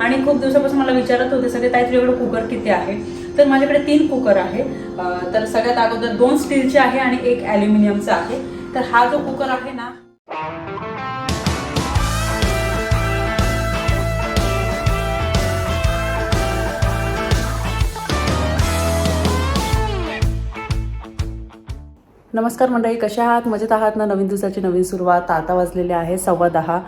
आणि खूप दिवसापासून मला विचारत होते सगळे ताई तुझ्याकडे कुकर किती आहे? तर माझ्याकडे तीन कुकर आहे. तर सगळ्यात अगोदर दोन स्टीलचे आहे आणि एक ॲल्युमिनियमचा आहे. तर हा जो कुकर आहे ना नमस्कार मंडळी कशा आहात? मजेत आहात ना? नवीन दिवसाची नवीन सुरुवात. आता वाजलेली आहे सव्वा दहा.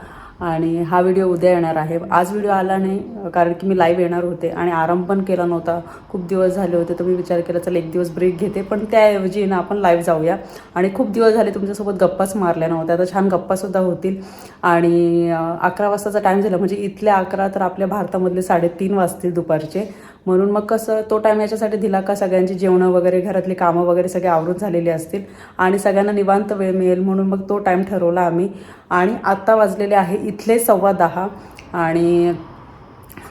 आणि हा व्हिडिओ उद्या येणार आहे. आज व्हिडिओ आला नाही कारण की मी लाईव्ह येणार होते आणि आराम पण केला नव्हता. खूप दिवस झाले होते तर मी विचार केला चल एक दिवस ब्रेक घेते. पण त्याऐवजी ना आपण लाईव्ह जाऊया. आणि खूप दिवस झाले तुमच्यासोबत गप्पाच मारल्या नव्हत्या. तर छान गप्पासुद्धा होतील. आणि अकरा वाजताचा टाईम झाला. म्हणजे इथल्या अकरा तर आपल्या भारतामधले साडेतीन वाजतील दुपारचे. म्हणून मग कसं तो टाईम याच्यासाठी दिला का सगळ्यांची जेवणं वगैरे घरातली कामं वगैरे सगळे आवरून झालेली असतील. आणि सगळ्यांना निवांत वेळ मिळेल म्हणून मग तो टाईम ठरवला आम्ही. आणि आत्ता वाजलेले आहे इथले सव्वा दहा. आणि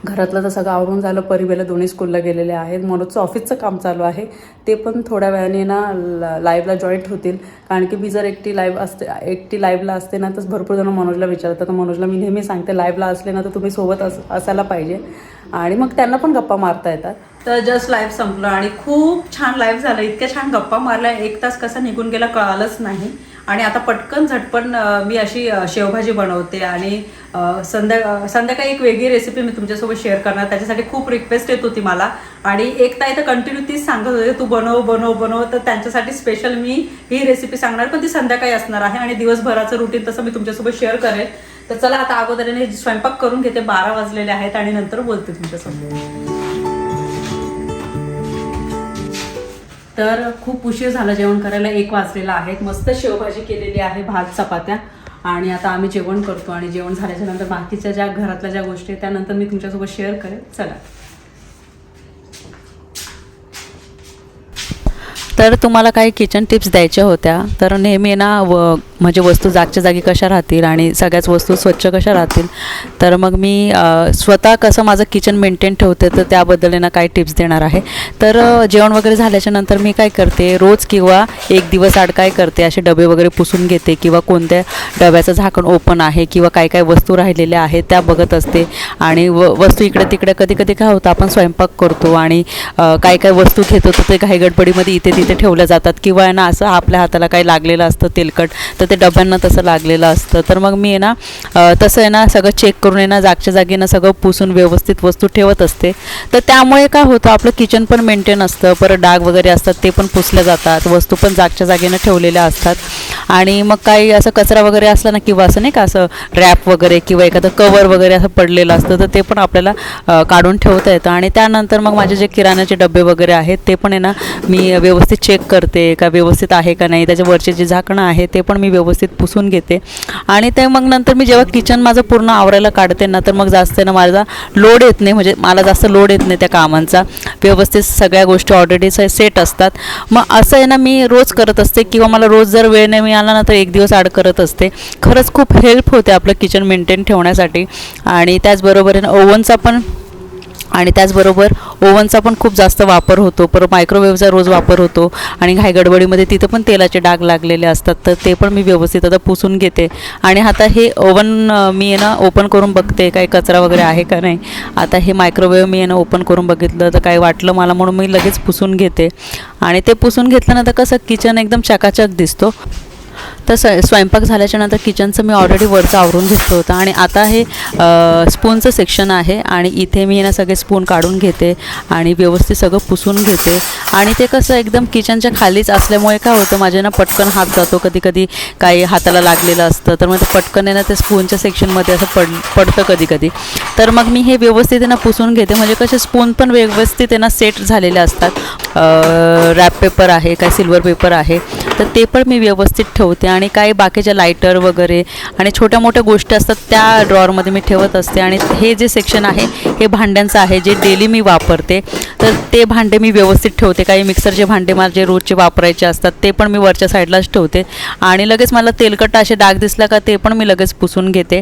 घरातलं तर सगळं आवरून झालं. परिवेला दोन्ही स्कूलला गेलेले आहेत. मनोजचं ऑफिसचं काम चालू आहे. ते पण थोड्या वेळाने ना लाईव्हला जॉईंट होतील. कारण की मी जर एकटी लाईव्ह असते एकटी लाईव्हला असते ना तर भरपूर जण मनोजला विचारतात. तर मनोजला मी नेहमी सांगते लाईव्हला असले ना तर तुम्ही सोबत अस असायला पाहिजे. आणि मग त्यांना पण गप्पा मारता येतात. तर जस्ट लाईव्ह संपलं. आणि खूप छान लाईव्ह झालं. इतक्या छान गप्पा मारल्या. एक तास कसा निघून गेला कळालंच नाही. आणि आता पटकन झटपण मी अशी शेवभाजी बनवते आणि संध्या संध्याकाळी एक वेगळी रेसिपी मी तुमच्यासोबत शेअर करणार. त्याच्यासाठी खूप रिक्वेस्ट येत होती मला. आणि एक ताई तर कंटिन्यू तीच सांगत होते तू बनव बनव बनव. तर त्यांच्यासाठी स्पेशल मी ही रेसिपी सांगणार पण ती संध्याकाळी असणार आहे आणि दिवसभराचं रुटीन तसं मी तुमच्यासोबत शेअर करेन तर चला आता अगोदरने स्वयंपाक करून घेते बारा वाजलेले आहेत आणि नंतर बोलते तुमच्यासोबत. तर खूप उशीर झाला जेवण करायला एक वाजलेला आहे. मस्त शेवभाजी केलेली आहे भात चपात्या. आणि आता आम्ही जेवण करतो आणि जेवण झाल्याच्यानंतर बाकीच्या ज्या घरातल्या ज्या गोष्टी आहेत त्यानंतर मी तुमच्यासोबत शेअर करेन. चला. तर तुम्हाला काही किचन टिप्स द्यायच्या होत्या. तर नेहमी ना व म्हणजे वस्तू जागच्या जागी कशा राहतील आणि सगळ्याच वस्तू स्वच्छ कशा राहतील? तर मग मी स्वतः कसं माझं किचन मेंटेन ठेवते तर त्याबद्दल ना काही टिप्स देणार आहे. तर जेवण वगैरे झाल्याच्यानंतर मी काय करते रोज किंवा एक दिवस आड काय करते असे डबे वगैरे पुसून घेते किंवा कोणत्या डब्याचं झाकण ओपन आहे किंवा काय काय वस्तू राहिलेल्या आहेत त्या बघत असते. आणि व वस्तू इकडे तिकडे कधी कधी काय होतं आपण स्वयंपाक करतो आणि काय काय वस्तू घेतो तर ते घाई गडबडीमध्ये इथे तिथे ठेवल्या जातात किंवा आहे ना असं आपल्या हाताला काही लागलेलं असतं तेलकट तर ते डब्यांना तसं लागलेलं असतं. तर मग मी आहे ना तसं आहे ना सगळं चेक करून आहे ना जागच्या जागी ना सगळं पुसून व्यवस्थित वस्तू ठेवत असते. तर त्यामुळे काय होतं आपलं किचन पण मेंटेन असतं परत डाग वगैरे असतात ते पण पुसल्या जातात वस्तू पण जागच्या जागेनं ठेवलेल्या असतात. आणि मग काही असं कचरा वगैरे असला ना किंवा असं नाही का असं रॅप वगैरे किंवा एखादं कवर वगैरे असं पडलेलं असतं तर ते पण आपल्याला काढून ठेवता येतं. आणि त्यानंतर मग माझे जे किराण्याचे डबे वगैरे आहेत ते पण आहे ना मी व्यवस्थित चेक करते का व्यवस्थित आहे का नाही त्याच्या वरचे जे झाकणं आहे ते पण मी व्यवस्थित पुसून घेते. आणि ते मग नंतर मी जेव्हा किचन माझं पूर्ण आवरायला काढते ना तर मग जास्त ना माझा लोड येत नाही म्हणजे मला जास्त लोड येत नाही त्या कामांचा. व्यवस्थित सगळ्या गोष्टी ऑलरेडी सेट असतात. मग असं आहे ना मी रोज करत असते किंवा मला रोज जर वेळ नाही मिळाला ना तर एक दिवस आड करत असते. खरंच खूप हेल्प होते आपलं किचन मेंटेन ठेवण्यासाठी. आणि त्याचबरोबर ओव्हनचा पण आणि त्याचबरोबर ओव्हनचा पण खूप जास्त वापर होतो. परत मायक्रोवेव्हचा रोज वापर होतो. आणि घाई गडबडीमध्ये तिथं पण तेलाचे डाग लागलेले असतात. तर ते पण मी व्यवस्थित आता पुसून घेते. आणि आता हे ओव्हन मी आहे ना ओपन करून बघते. काही कचरा वगैरे आहे का नाही? आता हे मायक्रोवेव्ह मी आहे ना ओपन करून बघितलं तर काही वाटलं मला म्हणून मी लगेच पुसून घेते. आणि ते पुसून घेतल्यानंतर कसं किचन एकदम चकाचक दिसतो. तर स स्वयंपाक झाल्याच्यानंतर किचनचं मी ऑलरेडी वरचं आवरून घेतलं होतं. आणि आता हे स्पूनचं सेक्शन आहे आणि इथे मी ना सगळे स्पून काढून घेते आणि व्यवस्थित सगळं पुसून घेते. आणि ते कसं एकदम किचनच्या खालीच असल्यामुळे काय होतं माझ्या ना पटकन हात जातो. कधी कधी काही हाताला लागलेलं असतं तर मग ते पटकन आहे ना ते स्पूनच्या सेक्शनमध्ये असं पड पडतं कधी कधी तर मग मी हे व्यवस्थित आहे ना पुसून घेते. म्हणजे कसे स्पून पण व्यवस्थित आहे ना सेट झालेले असतात. रॅप पेपर आहे काय सिल्वर पेपर आहे. तर ते पण मी व्यवस्थित ठेवते. आणि काही बाकीच्या लायटर वगैरे आणि छोट्या मोठ्या गोष्टी असतात त्या ड्रॉवरमध्ये मी ठेवत असते. आणि हे जे सेक्शन आहे हे भांड्यांचं आहे जे डेली मी वापरते तर ते भांडे मी व्यवस्थित ठेवते. काही मिक्सरचे भांडे मला जे रोजचे वापरायचे असतात ते पण मी वरच्या साईडलाच ठेवते. आणि लगेच मला तेलकट असे डाग दिसला का ते पण मी लगेच पुसून घेते.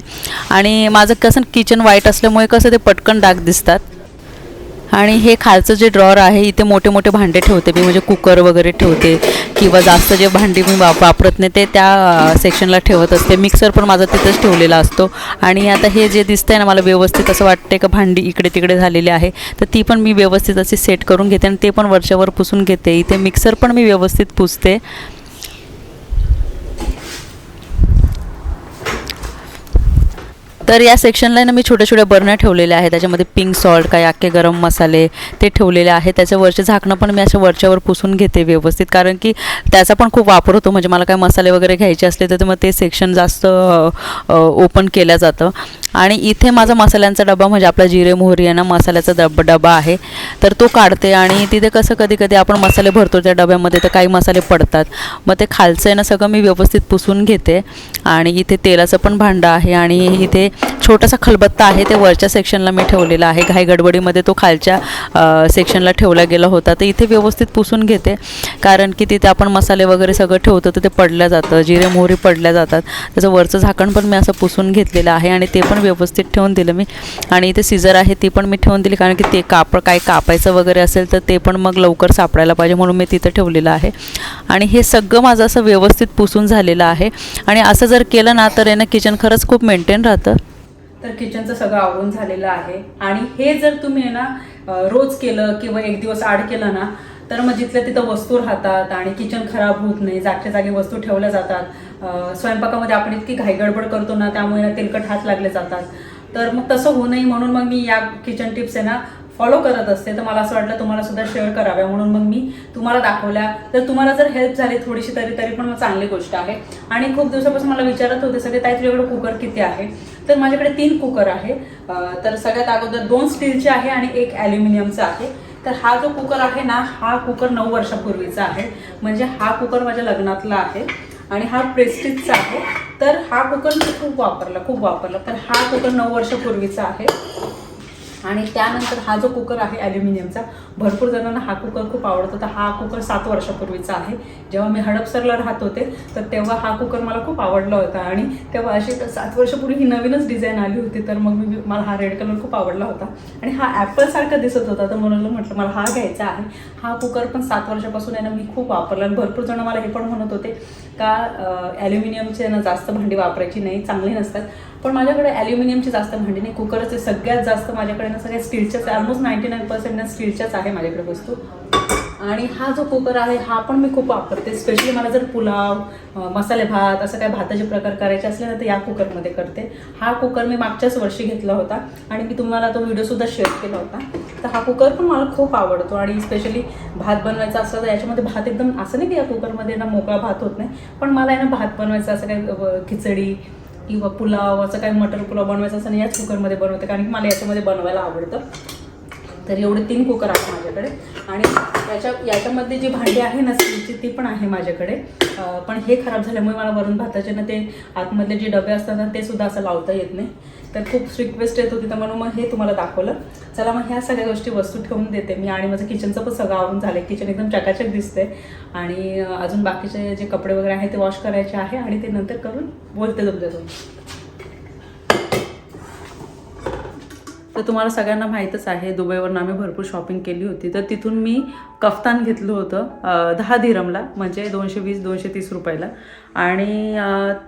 आणि माझं कसं किचन वाईट असल्यामुळे कसं ते पटकन डाग दिसतात. आणि हे खालचं जे ड्रॉर आहे इथे मोठे मोठे भांडे ठेवते मी. म्हणजे कुकर वगैरे ठेवते किंवा जास्त जे भांडी मी वाप वापरत नाही ते त्या सेक्शनला ठेवत असते. मिक्सर पण माझा तिथंच ठेवलेला असतो. आणि आता हे जे दिसतंय ना मला व्यवस्थित असं वाटते का भांडी इकडे तिकडे झालेली आहे तर ती पण मी व्यवस्थित अशी सेट करून घेते आणि ते पण वरच्यावर पुसून घेते. इथे मिक्सर पण मी व्यवस्थित पुसते. तर या सेक्शनला ना मी छोट्या छोट्या बरण्या ठेवलेल्या आहेत. त्याच्यामध्ये पिंक सॉल्ट काही अख्खे गरम मसाले ते ठेवलेले आहेत. त्याच्या वरचे झाकणं पण मी अशा वरच्यावर पुसून घेते व्यवस्थित. कारण की त्याचा पण खूप वापर होतो. म्हणजे मला काय मसाले वगैरे घ्यायचे असले तर मग ते सेक्शन जास्त ओपन केलं जातं. आणि इथे माझा मसाल्यांचा डबा म्हणजे आपला जिरे मोहरी आहे ना मसाल्याचा डब डबा आहे. तर तो काढते आणि तिथे कसं कधी कधी आपण मसाले भरतो त्या डब्यामध्ये तर काही मसाले पडतात. मग ते खालचं आहे ना सगळं मी व्यवस्थित पुसून घेते. आणि इथे तेलाचं पण भांडं आहे आणि इथे छोटासा खलबत्ता आहे ते वरच्या सेक्शनला मी ठेवलेला आहे. घाई गडबडीमध्ये तो खालच्या सेक्शनला ठेवला गेला होता. तर इथे व्यवस्थित पुसून घेते. कारण की तिथे आपण मसाले वगैरे सगळं ठेवतो तर ते पडल्या जातं. जिरे मोहरी पडल्या जातात. त्याचं वरचं झाकण पण मी असं पुसून घेतलेलं आहे आणि ते पण व्यवस्थित ठेवून दिलं मी. आणि इथे सिजर आहे ती पण मी ठेवून दिली कारण की ते कापड काय कापायचं वगैरे असेल तर ते पण मग लवकर सापडायला पाहिजे म्हणून मी तिथं ठेवलेलं आहे. आणि हे सगळं माझं असं व्यवस्थित पुसून झालेलं आहे. आणि असं जर केलं ना तर आहे ना किचन खरंच खूप मेंटेन राहतं. तर किचनचं सगळं आवरून झालेलं आहे. आणि हे जर तुम्ही आहे ना रोज केलं किंवा एक दिवस आड केलं ना तर मग जिथल्या तिथं वस्तू राहतात आणि किचन खराब होत नाही जागच्या जागी वस्तू ठेवल्या जातात स्वयंपाकामध्ये आपण इतकी घाईगडबड करतो ना त्यामुळे ना तेलकट हात लागले जातात. तर मग तसं होऊ नये म्हणून मग मी या किचन टिप्स आहे ना फॉलो करत असते. तर मला असं वाटलं तुम्हाला सुद्धा शेअर कराव्या म्हणून मग मी तुम्हाला दाखवल्या. तर तुम्हाला जर हेल्प झाली थोडीशी तरी तरी पण मग चांगली गोष्ट आहे. आणि खूप दिवसापासून मला विचारत होते सगळे ताई तुझ्याकडे कुकर किती आहे? तर माझ्याकडे तीन कुकर आहे. तर सगळ्यात अगोदर दोन स्टीलचे आहे आणि एक ॲल्युमिनियमचा आहे. तर हा जो कुकर आहे ना हा कुकर नऊ वर्षापूर्वीचा आहे. म्हणजे हा कुकर माझ्या लग्नातला आहे. आणि हा प्रेस्टिजचा आहे. तर हा कुकर मी खूप वापरला खूप वापरला. तर हा कुकर नऊ वर्षापूर्वीचा आहे. आणि त्यानंतर हा जो कुकर आहे ॲल्युमिनियमचा भरपूर जणांना हा कुकर खूप आवडतो. तर हा कुकर सात वर्षापूर्वीचा आहे. जेव्हा मी हडपसरला राहत होते तर तेव्हा हा कुकर मला खूप आवडला होता. आणि तेव्हा अशी सात वर्षापूर्वी ही नवीनच डिझाईन आली होती तर मग मी मला हा रेड कलर खूप आवडला होता. आणि हा ॲपलसारखा दिसत होता तर म्हणून म्हटलं मला हा घ्यायचा आहे. हा कुकर पण सात वर्षापासून आहे ना मी खूप वापरला. आणि भरपूर जण मला हे पण म्हणत होते का ॲल्युमिनियमचे ना जास्त भांडी वापरायची नाही चांगली नसतात. पण माझ्याकडे ॲल्युमिनियमची जास्त भांडी नाही कुकरचे सगळ्यात जास्त माझ्याकडे ना सगळ्या स्टीलच्याच ऑलमोस्ट नाईन्टी नाईन पर्सेंट ना स्टीलच्याच आहे माझ्याकडे वस्तू. आणि हा जो कुकर आहे हा पण मी खूप वापरते. स्पेशली मला जर पुलाव मसाले भात असं काय भाताचे प्रकार करायचे असले ना तर या कुकरमध्ये करते. हा कुकर मी मागच्याच वर्षी घेतला होता आणि मी तुम्हाला तो व्हिडिओसुद्धा शेअर केला होता. तर हा कुकर पण मला खूप आवडतो आणि स्पेशली भात बनवायचा असला तर याच्यामध्ये भात एकदम असं नाही की या कुकरमध्ये ना मोकळा भात होत नाही पण मला आहे ना भात बनवायचा असं काय खिचडी किंवा पुलाव असं काय मटर पुलाव बनवायचं असं नाही याच कुकरमध्ये बनवते. कारण की मला याच्यामध्ये बनवायला आवडतं. तर एवढे तीन कुकर आहेत माझ्याकडे. आणि याच्या याच्यामध्ये जी भांडी आहे ना स्टीलची ती पण आहे माझ्याकडे. पण हे खराब झाल्यामुळे मला वरून भाताचे ना ते आतमधले जे डबे असतात ना ते सुद्धा असं लावता येत नाही. तर खूप रिक्वेस्ट येत होती तर म्हणून मग हे तुम्हाला दाखवलं. चला मग ह्या सगळ्या गोष्टी वस्तू ठेवून देते मी आणि माझं किचनचं पण सगळं आवरून झालं किचन एकदम चकाचक दिसते आणि अजून बाकीचे जे कपडे वगैरे आहे ते वॉश करायचे आहे आणि ते नंतर करून बोलते तुमच्यासोबत. तर तुम्हाला सगळ्यांना माहीतच आहे दुबईवरून आम्ही भरपूर शॉपिंग केली होती. तर तिथून मी कफ्तान घेतलं होतं दहा दिरमला म्हणजे दोनशे वीस दोनशे तीस रुपयाला. आणि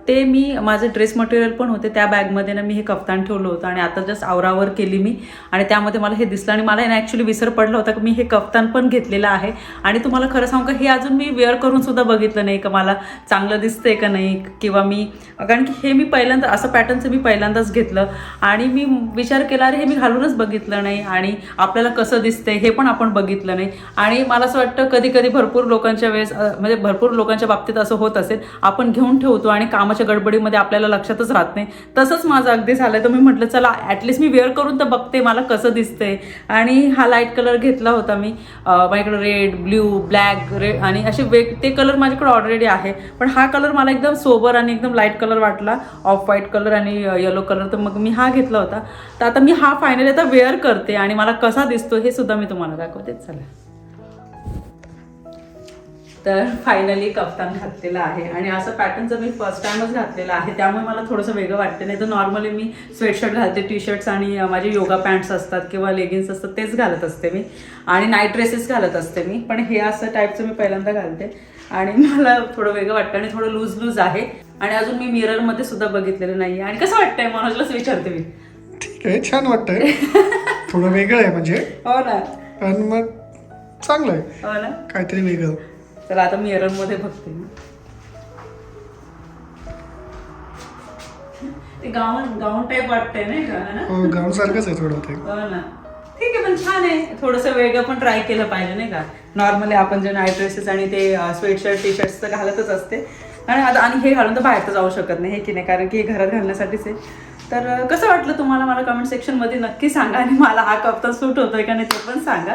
ते मी माझे ड्रेस मटेरियल पण होते त्या बॅगमध्ये ना मी हे कफ्तान ठेवलं होतं आणि आता जस्ट आवरावर केली मी. आणि त्यामध्ये मला हे दिसलं आणि मला ना ॲक्च्युली विसर पडला होता की मी हे कफ्तान पण घेतलेलं आहे. आणि तुम्हाला खरं सांगू का हे अजून मी वेअर करून सुद्धा बघितलं नाही का मला. चांगलं दिसतंय का नाही? किंवा मी कारण की हे मी पहिल्यांदा असं पॅटर्नचं मी पहिल्यांदाच घेतलं. आणि मी विचार केला अरे हे मी घालूनच बघितलं नाही. आणि आपल्याला कसं दिसतंय हे पण आपण बघितलं नाही. आणि मला असं वाटतं कधी कधी भरपूर लोकांच्या वेळेस म्हणजे भरपूर लोकांच्या बाबतीत असं होत असेल. आपण घेऊन ठेवतो आणि कामाच्या गडबडीमध्ये आपल्याला लक्षातच राहत नाही. तसंच माझं अगदी झालं तर मी म्हटलं चला ॲटलिस्ट मी वेअर करून तर बघते मला कसं दिसतंय. आणि हा लाइट कलर घेतला होता मी. माझ्याकडे रेड ब्ल्यू ब्लॅक रेड आणि असे वेग ते कलर माझ्याकडे ऑलरेडी आहे. पण हा कलर मला एकदम सोबर आणि एकदम लाइट कलर वाटला. ऑफ व्हाईट कलर आणि येलो कलर तर मग मी हा घेतला होता. तर आता मी हा फायनली आता वेअर करते आणि मला कसा दिसतो हे सुद्धा मी तुम्हाला दाखवते. चला. तर फायनली कप्तान घातलेला आहे. आणि असं पॅटर्नचं मी फर्स्ट टाइमच घातलेलं आहे त्यामुळे मला थोडंसं वेगळं वाटतं. नाही तर नॉर्मली मी स्वेटशर्ट घालते टी शर्ट्स आणि माझे योगा पॅन्ट्स असतात किंवा लेगिन्स असतात तेच घालत असते मी. आणि नाईट ड्रेसेस घालत असते मी. पण हे असं टाईपचं मी पहिल्यांदा घालते. आणि मला थोडं वेगळं वाटतं आणि थोडं लूज लूज आहे. आणि अजून मी मिररमध्ये सुद्धा बघितलेलं नाही आणि कसं वाटतंय मनोजलाच विचारते मी. ठीक आहे छान वाटतंय. थोडं वेगळं आहे म्हणजे. हो ना. पण मग चांगलं आहे. हो ना. काहीतरी वेगळं. चला आता मिररमध्ये बघते. मी ते गाऊन गाऊन टाईप वाटतंय नाही का? है ना? हो गाऊन सारखंच आहे थोडं ते. हो ना. ठीक आहे पण छान आहे. थोडंसं वेगळं पण ट्राय केलं पाहिजे नाही का? नॉर्मली आपण जे नाईट ड्रेसेस आणि ते स्वेटशर्ट टी शर्ट्स तर घालतच असते. आणि आता आणि हे घालून तर बाहेर तर जाऊ शकत नाही हे की नाही? कारण की हे घरात घालण्यासाठीच आहे. तर कसं वाटलं तुम्हाला मला कमेंट सेक्शनमध्ये नक्की सांगा आणि मला हा कप्ता सूट होतोय का नाही ते पण सांगा.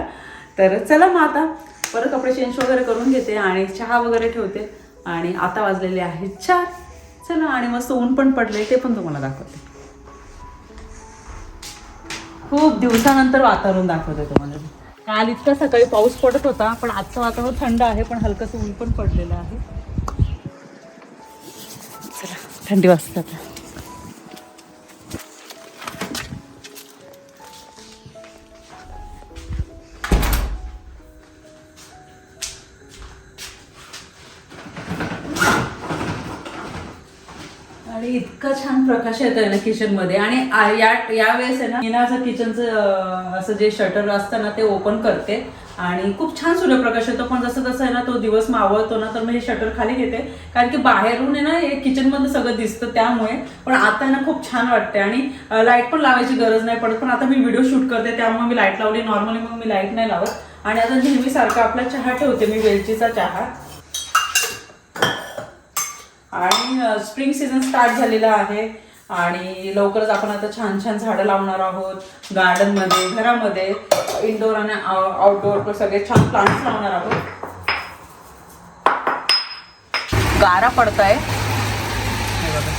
तर चला मग आता परत कपडे चेंज वगैरे करून घेते आणि चहा वगैरे ठेवते. आणि आता वाजलेले आहेत चार. चला आणि मस्त ऊन पण पडले ते पण तुम्हाला दाखवते. खूप दिवसानंतर वातावरण दाखवते तुम्हाला. काल इतका सकाळी पाऊस पडत होता पण आजचं वातावरण थंड आहे पण हलकंसं ऊन पण पडलेलं आहे. चला थंडी वाजते छान प्रकाश येत आहे ना किचनमध्ये आणि या यावेळेस आहे ना मी ना असं किचनचं असं जे शटर असतं ना ते ओपन करते. आणि खूप छान सूर्यप्रकाश येतो. पण जसं जसं आहे ना तो दिवस मावळतो ना तर मी हे शटर खाली घेते. कारण की बाहेरून आहे ना हे किचनमध्ये सगळं दिसतं त्यामुळे. पण आता आहे ना खूप छान वाटते आणि लाइट पण लावायची गरज नाही पडत. पण आता मी व्हिडिओ शूट करते त्यामुळे मी लाइट लावली. नॉर्मली मग मी लाइट नाही लावत. आणि आता नेहमीसारखा आपला चहा ठेवते मी वेलचीचा चहा. आणि स्प्रिंग सीझन स्टार्ट झालेला आहे आणि लवकरच आपण आता छान छान झाडं लावणार आहोत. गार्डनमध्ये घरामध्ये इंडोर आणि आउटडोर सगळे छान प्लांट्स लावणार आहोत. गारा पडताय. हे बघा.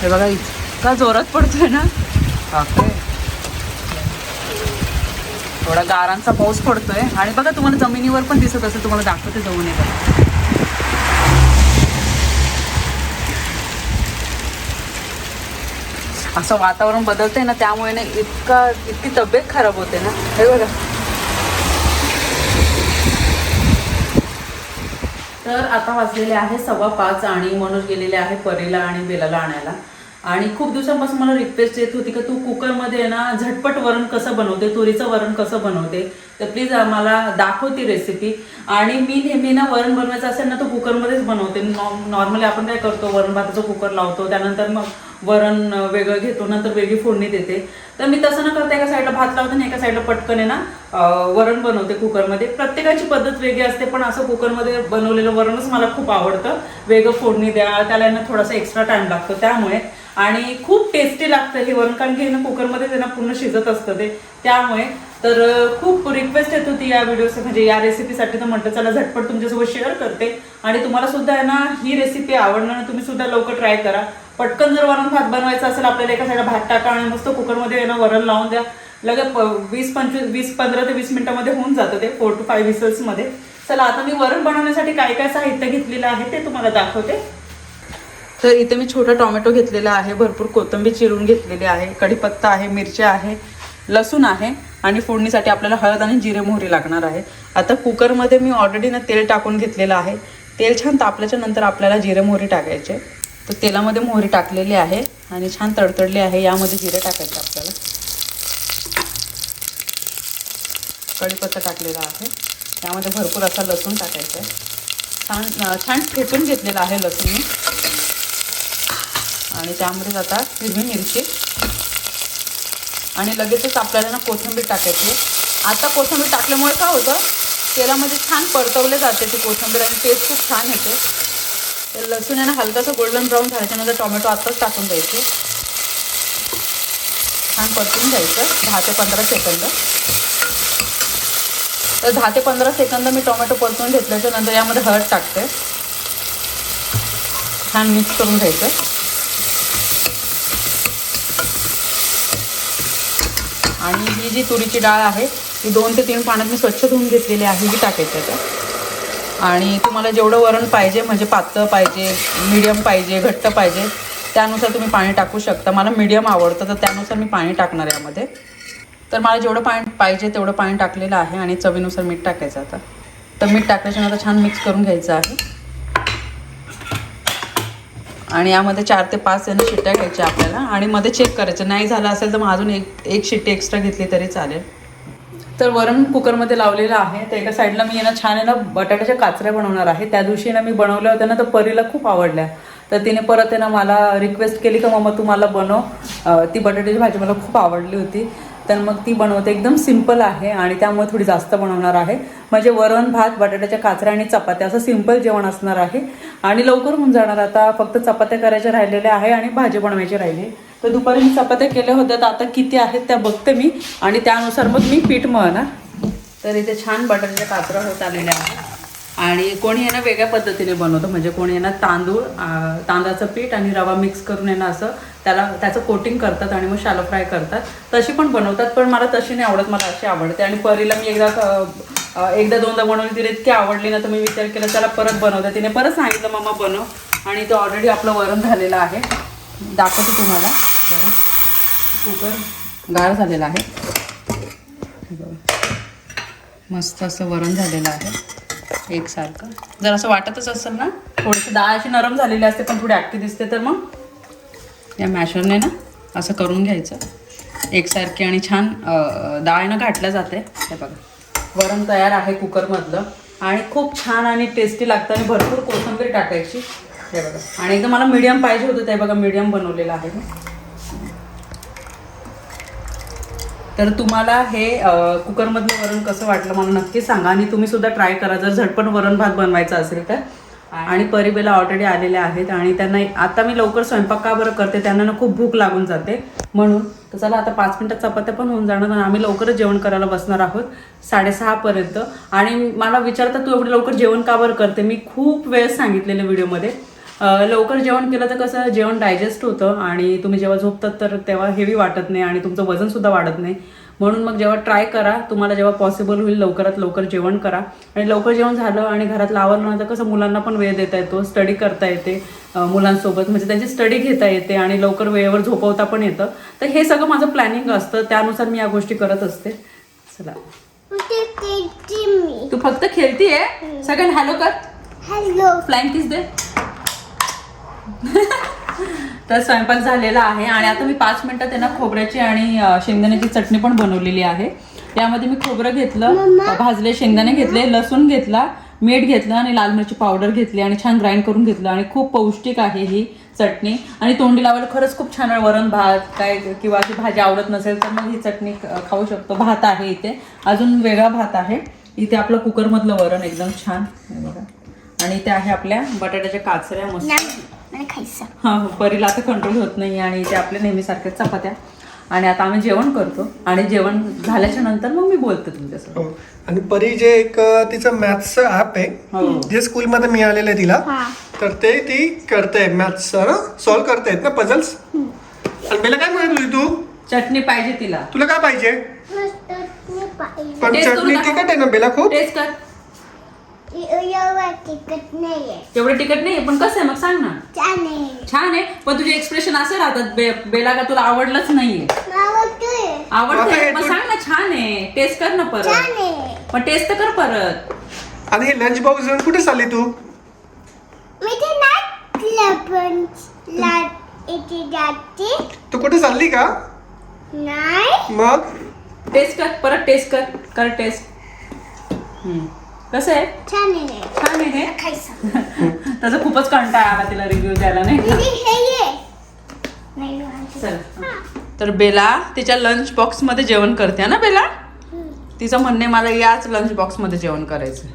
हे बघा इतका जोरात पडतोय ना. थोडा गारांचा पाऊस पडतोय. आणि बघा तुम्हाला जमिनीवर पण दिसत असेल तुम्हाला दाखवते जमिनी बघा असं वातावरण बदलतंय ना त्यामुळे ना इतका इतकी तब्येत खराब होते ना. हे बघा. तर आता वाजलेले आहे सव्वा पाच आणि मनोज गेलेले आहे परीला आणि बेलाला आणायला. आणि खूप दिवसांपासून मला रिक्वेस्ट येत होती की तू कुकरमध्ये आहे ना झटपट वरण कसं बनवते? तुरीचं वरण कसं बनवते? तर प्लीज मला दाखव ती रेसिपी आणि मी नेहमी ना वरण बनवायचं असेल ना तर कुकरमध्येच बनवते. नॉर्मली आपण काय करतो वरण भाताचं कुकर लावतो त्यानंतर मग वरण वेगळं घेतो नंतर वेगळी फोडणी देते. तर मी तसं न करता एका साईडला भात लावते आणि एका साईडला पटकन आहे ना वरण बनवते कुकरमध्ये प्रत्येकाची पद्धत वेगळी असते पण असं कुकरमध्ये बनवलेलं वरणच मला खूप आवडतं. वेगळं फोडणी द्या त्याला आहे ना थोडासा एक्स्ट्रा टाइम लागतो त्यामुळे. आणि खूप टेस्टी लागतं हे वरण कारण की हे ना कुकरमध्ये त्यांना पूर्ण शिजत असतं ते. त्यामुळे तर खूप रिक्वेस्ट येत होती या व्हिडिओ म्हणजे या रेसिपीसाठी तर म्हटलं चला झटपट तुमच्यासोबत शेअर करते. आणि तुम्हाला सुद्धा आहे ना ही रेसिपी आवडणार आणि तुम्ही सुद्धा लवकर ट्राय करा. पटकन जर वरण भात बनवायचा असेल आपल्याला एका साईडला भात टाका आणि मस्त कुकरमध्ये ना वरण लावून द्या. लगेच प- वीस पंचवीस वीस पंधरा ते वीस मिनिटामध्ये होऊन जातं ते फोर टू फाईव्ह विसल्समध्ये चला आता मी वरण बनवण्यासाठी काय काय साहित्य घेतलेलं आहे ते तुम्हाला दाखवते. तर इथे मी छोटा टोमॅटो घेतलेला आहे भरपूर कोथिंबीर चिरून घेतलेली आहे कढीपत्ता आहे मिरच्या आहे लसूण आहे. आणि फोडणीसाठी आपल्याला हळद आणि जिरे मोहरी लागणार आहे. आता कुकरमध्ये मी ऑलरेडी ना तेल टाकून घेतलेलं आहे. तेल छान तापल्याच्या नंतर आपल्याला जिरे मोहरी टाकायचे. तर तेलामध्ये मोहरी टाकलेली आहे आणि छान तडतडली आहे. यामध्ये जिरे टाकायचे आपल्याला. कढीपत्ता टाकलेला आहे. त्यामध्ये भरपूर असा लसूण टाकायचा आहे. छान छान फेटून घेतलेला आहे लसूण मी. आणि त्यामध्ये आता हिरवी मिरची. आणि लगेचच आपल्याला ना कोथिंबीर टाकायची आता कोथिंबीर टाकल्यामुळे काय होतं तेलामध्ये छान परतवले जाते ती कोथिंबीर आणि टेस्ट खूप छान येते. तर लसूण यानं हलकासं गोल्डन ब्राऊन झाल्याच्यानंतर टोमॅटो आत्ताच टाकून द्यायचे. छान परतून घ्यायचं दहा ते पंधरा सेकंद तर दहा ते पंधरा सेकंद मी टोमॅटो परतून घेतल्याच्या नंतर यामध्ये हळद टाकते. छान मिक्स करून घ्यायचं. आणि ही जी तुरीची डाळ आहे ती दोन ते तीन पाण्यात मी स्वच्छ धुवून घेतलेली आहे ही टाकायची आता. आणि तुम्हाला जेवढं वरण पाहिजे म्हणजे पातळ पाहिजे मीडियम पाहिजे घट्ट पाहिजे त्यानुसार तुम्ही पाणी टाकू शकता. मला मीडियम आवडतं तर त्यानुसार मी पाणी टाकणार यामध्ये. तर मला जेवढं पाणी पाहिजे तेवढं पाणी टाकलेलं आहे आणि चवीनुसार मीठ टाकायचं आता. तर मीठ टाकल्याच्या आता छान मिक्स करून घ्यायचं आहे. आणि यामध्ये चार ते पाच जण शिट्ट्या घ्यायच्या आपल्याला आणि मध्ये चेक करायचं. नाही झालं असेल तर मग अजून एक एक शिट्टी एक्स्ट्रा घेतली तरी चालेल. तर वरण कुकरमध्ये लावलेलं आहे. तर एका साईडला मी यांना छान आहे ना बटाट्याच्या काचऱ्या बनवणार आहे. त्या दिवशी ना मी बनवल्या होत्या ना तर परीला खूप आवडल्या. तर तिने परत आहे ना मला रिक्वेस्ट केली का मम्मा तू मला बनव. ती बटाट्याची भाजी मला खूप आवडली होती. तर मग ती बनवते. एकदम सिंपल आहे आणि त्यामुळे थोडी जास्त बनवणार आहे. म्हणजे वरण भात बटाट्याच्या काचऱ्या आणि चपात्या असं सिंपल जेवण असणार आहे. आणि लवकर होऊन जाणार आता. फक्त चपात्या करायच्या राहिलेल्या आहे आणि भाजी बनवायची राहिली. तर दुपारी मी चपात्या केल्या होत्या. तर आता किती आहेत त्या बघते मी. आणि त्यानुसार मग मी पीठ मळणार. तर इथे छान बटाट्याच्या काचऱ्या होत आलेल्या आहेत. आणि कोणी आहे ना वेगळ्या पद्धतीने बनवतं. म्हणजे कोणी आहे ना तांदूळ तांदळाचं पीठ आणि रवा मिक्स करून आहे ना असं त्याला त्याचं कोटिंग करतात आणि मग शालो फ्राय करतात. तशी पण बनवतात पण मला तशी नाही आवडत. मला अशी आवडते. आणि परीला मी एकदा एकदा दोनदा बनवली. तिला इतकी आवडली ना तर मी विचार केला त्याला परत बनवते. तिने परत सांगितलं मम्मा बनव. आणि तो ऑलरेडी आपलं वरण झालेलं आहे. दाखवते तुम्हाला. बरं. कुकर गार झालेला आहे. मस्त असं वरण झालेलं आहे. एकसारखं. जर असं वाटतच असेल ना? थोडीशी डाळ अशी नरम झालेली असते पण थोडी आटकी दिसते तर मग या मॅशरने ना असं करून घ्यायचं. एकसारखी आणि छान डाळनं घाटलं ना जाते. हे बघा. वरण तयार आहे कुकरमधलं. आणि खूप छान आणि टेस्टी लागतं आणि भरपूर कोथिंबीर टाकायची. हे बघा. आणि एकदम मला मीडियम पाहिजे होतं ते बघा मीडियम बनवलेलं आहे मी तर तुम्हाला हे कुकरमधलं वरण कसं वाटलं मला नक्की सांगा. आणि तुम्ही सुद्धा ट्राय करा. जर झटपट वरण भात बनवायचा असेल तर. आणि परिबेला ऑलरेडी आलेले आहेत. आणि त्यांना आता मी लवकर स्वयंपाक का बरं करते? त्यांना ना खूप भूक लागून जाते. म्हणून तर चला आता पाच मिनिटात चपात्या पण होऊन जाणार. आणि आम्ही लवकरच जेवण करायला बसणार आहोत. साडेसहापर्यंत आणि मला विचारतात तू एवढं लवकर जेवण का बरं करते? मी खूप वेळेस सांगितलेलं व्हिडिओमध्ये. लवकर जेवण केलं तर कसं जेवण डायजेस्ट होतं आणि तुम्ही जेव्हा झोपतात तर तेव्हा हेवी वाटत नाही आणि तुमचं वजन सुद्धा वाढत नाही. म्हणून मग जेव्हा ट्राय करा तुम्हाला जेव्हा पॉसिबल होईल लवकरात लवकर जेवण करा. आणि लवकर जेवण झालं आणि घरात आवरलं तर कसं मुलांना पण वेळ देता येतो स्टडी करता येते मुलांसोबत. म्हणजे त्यांची स्टडी घेता येते आणि लवकर वेळेवर झोपवता पण येतं. तर हे सगळं माझं प्लॅनिंग असतं. त्यानुसार मी या गोष्टी करत असते. चला. तू फक्त खेळतीये? सगळ्यांना हॅलो कर. हॅलो फ्लाइंग किस दे. तर स्वयंपाक झालेला आहे आणि आता मी पाच मिनिटात त्यांना खोबऱ्याची आणि शेंगदाण्याची चटणी पण बनवलेली आहे. यामध्ये मी खोबरं घेतलं भाजले शेंगदाणे घेतले लसूण घेतला मीठ घेतलं आणि लाल मिरची पावडर घेतली आणि छान ग्राइंड करून घेतलं आणि खूप पौष्टिक आहे ही चटणी. आणि तोंडी लावायला खरंच खूप छान आहे वरण भात काय किंवा अशी भाजी आवडत नसेल तर मग ही चटणी खाऊ शकतो. भात आहे इथे. अजून वेगळा भात आहे. इथे आपलं कुकरमधलं वरण एकदम छान. बघा. आणि इथे आहे आपल्या बटाट्याच्या काचऱ्या मस्त. मला खायचं. हा हो, परीला आता कंट्रोल होत नाही आणि ते आपल्या नेहमीसारख्या चपात्या. आणि आता आम्ही जेवण करतो आणि जेवण झाल्याच्यानंतर मग मी बोलते तुमच्यासोबत. हो. आणि परी जे एक अ, तिचं मॅथ्सचं ॲप आहे हो. जे स्कूलमध्ये मिळालेलं आहे तिला तर ते ती करते मॅथ्स सॉल्व करतायत ना पझल्स आणि बेला काय म्हणत होती तू? चटणी पाहिजे तिला. तुला काय पाहिजे? मस्त मी पाहिजे. पण Taste करून चटणी दाखव. तिखट आहे ना बेला खूप? टेस्ट कर. तिकट नाहीये. एवढं तिकट नाही पण कसं आहे मग सांग ना. छान आहे. छान आहे पण तुझे एक्सप्रेशन असे राहतात बे बेला का तुला आवडलंच नाहीये. आवडतोय. आता आवडतंय हे मग तू- सांग ना छान आहे. टेस्ट कर ना छान परत आहे. पण टेस्ट तर कर परत. आणि हे लंच बॉक्स घेऊन कुठे चालली तू? मी ते नाटलं पण लाट इथे जाते. तू कुठे चालली का? नाही. मग? टेस्ट कर परत टेस्ट कर कर टेस्ट कसं आहे? छान आहे. छान आहे खायचं. त्याचा खूपच कंटाळा आला तिला रिव्ह्यू द्यायला नाही का? दीदी हे ये नाही वाटत. चल. तर बेला तिच्या लंच बॉक्समध्ये जेवण करते ना बेला? तिचं म्हणणे मला याच लंच बॉक्समध्ये जेवण करायचं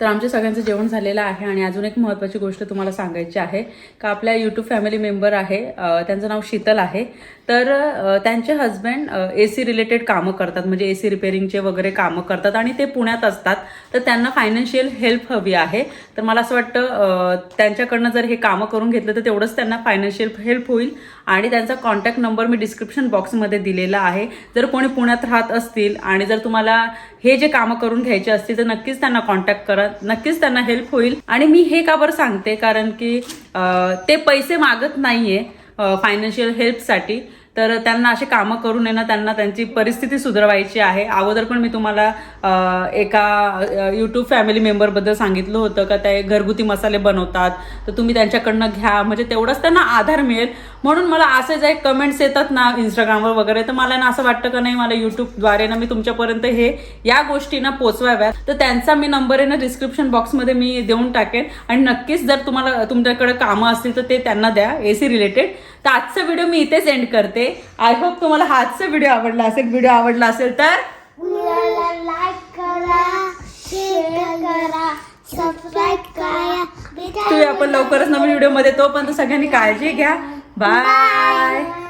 तर आमच्या सगळ्यांचं जेवण झालेलं आहे आणि अजून एक महत्त्वाची गोष्ट तुम्हाला सांगायची आहे. का आपल्या यूट्यूब फॅमिली मेंबर आहे त्यांचं नाव शीतल आहे. तर त्यांचे हस्बंड ए सी रिलेटेड कामं करतात. म्हणजे ए सी रिपेरिंगचे वगैरे कामं करतात आणि ते पुण्यात असतात. तर त्यांना फायनान्शियल हेल्प हवी आहे. तर मला असं वाटतं त्यांच्याकडनं जर हे कामं करून घेतलं तर तेवढंच त्यांना फायनान्शियल हेल्प होईल. आणि त्यांचा कॉन्टॅक्ट नंबर मी डिस्क्रिप्शन बॉक्समध्ये दिलेला आहे. जर कोणी पुण्यात राहत असतील आणि जर तुम्हाला हे जे कामं करून घ्यायचे असतील तर नक्कीच त्यांना कॉन्टॅक्ट करा. नक्कीच त्यांना हेल्प होईल. आणि मी हे का बरं सांगते? कारण की ते पैसे मागत नाहीये फायनान्शियल हेल्पसाठी तर त्यांना असे कामं करून नये ना त्यांना त्यांची परिस्थिती सुधारवायची आहे. अगोदर पण मी तुम्हाला एका यूट्यूब फॅमिली मेंबरबद्दल सांगितलं होतं का ते घरगुती मसाले बनवतात. तर तुम्ही त्यांच्याकडनं घ्या. म्हणजे तेवढंच त्यांना आधार मिळेल. म्हणून मला असे जे कमेंट्स येतात ना इंस्टाग्रामवर वगैरे तर मला ना असं वाटतं का नाही मला यूट्यूबद्वारे ना मी तुमच्यापर्यंत हे या गोष्टींना पोचवाव्यात तर त्यांचा मी नंबर आहे ना डिस्क्रिप्शन बॉक्समध्ये मी देऊन टाकेन. आणि नक्कीच जर तुम्हाला तुमच्याकडे कामं असतील तर ते त्यांना द्या ए सी रिलेटेड तर आजचा व्हिडिओ मी इथेच एंड करते. आय होप तुम्हाला आजचा व्हिडिओ आवडला असेल. व्हिडिओ आवडला असेल तर तुम्ही आपण लवकरच नवीन व्हिडिओमध्ये तोपर्यंत सगळ्यांनी काळजी घ्या. बाय